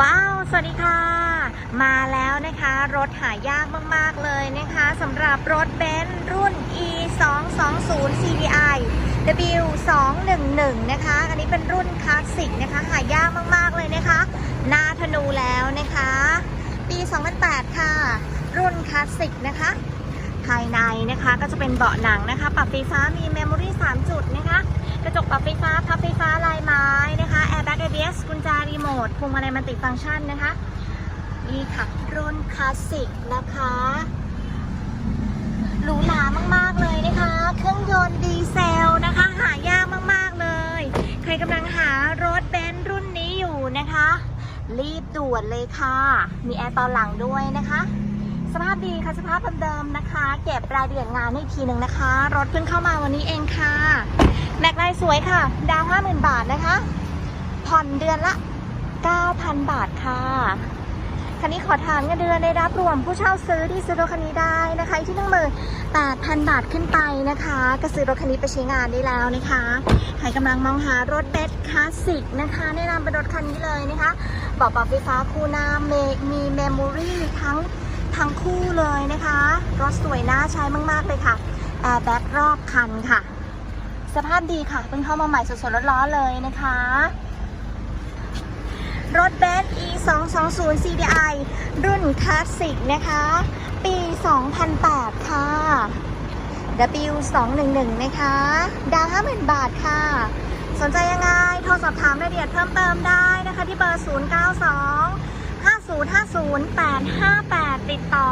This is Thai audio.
ว้าว สวัสดีค่ะ มาแล้วนะคะ รถหายากมาก ๆ เลยนะคะสำหรับรถเบนซ์รุ่น e 2 2 0 CDI w 2 1 1นะคะ อันนี้เป็นรุ่นคลาสสิกนะคะ หายากมาก ๆ เลยนะคะ หน้าธนูแล้วนะคะ ปี 2008 ค่ะ รุ่นคลาสสิกนะคะ ภายในนะคะก็จะเป็นเบาะหนังนะคะ ปรับไฟฟ้ามีเมมโมรี่3จุดนะคะ กระจกปรับไฟฟ้าพับไฟฟ้าลายไม้นะคะ รีโมทพวงมาลัยมันติฟังก์ชันนะคะ นี่ค่ะ รุ่นคลาสสิกนะคะหรูหรามาก ๆ เลยนะคะ เครื่องยนต์ดีเซลนะคะ หายากมาก ๆ เลย ใครกำลังหารถเบนซ์รุ่นนี้อยู่นะคะ รีบด่วนเลยค่ะ มีแอร์ตอนหลังด้วยนะคะ สภาพดีค่ะ สภาพเดิมๆนะคะ เก็บรายละเอียดงานให้อีกทีหนึ่งนะคะ รถเพิ่งเข้ามาวันนี้เองค่ะ แม็กไลสวยค่ะ ดาว50,000บาทนะคะ ผ่อนเดือนละ 9,000 บาทค่ะคันนี้ขอทานเงินเดือนได้รับรวมผู้เช่าซื้อที่ซื้อรถคันนี้ได้นะคะที่หนึ่งหมื่นแปดพันบาทขึ้นไปนะคะก็ซื้อรถคันนี้ไปใช้งานได้แล้วนะคะใครกำลังมองหารถเบสคลาสสิกนะคะแนะนำเป็นรถคันนี้เลยนะคะบอกปรับไฟฟ้าคูน้าเมมีเมมโมรี่ทั้งทั้งคู่เลยนะคะรถสวยน่าใช้มากๆเลยค่ะแอร์แบ็กรอบคันค่ะ สภาพดีค่ะเพิ่งเข้ามาใหม่สดๆร้อนๆเลยนะคะ รถเบนซ์ e 2 2 0 CDI รุ่นคลาสสิกนะคะ ปี 2008 ค่ะ W 2 1 1นะคะ ดาว50,000 บาทค่ะ สนใจยังไง โทรสอบถามรายละเอียดเพิ่มเติมได้นะคะ ที่เบอร์ 092 5050 858 ติดต่อแอมค่ะ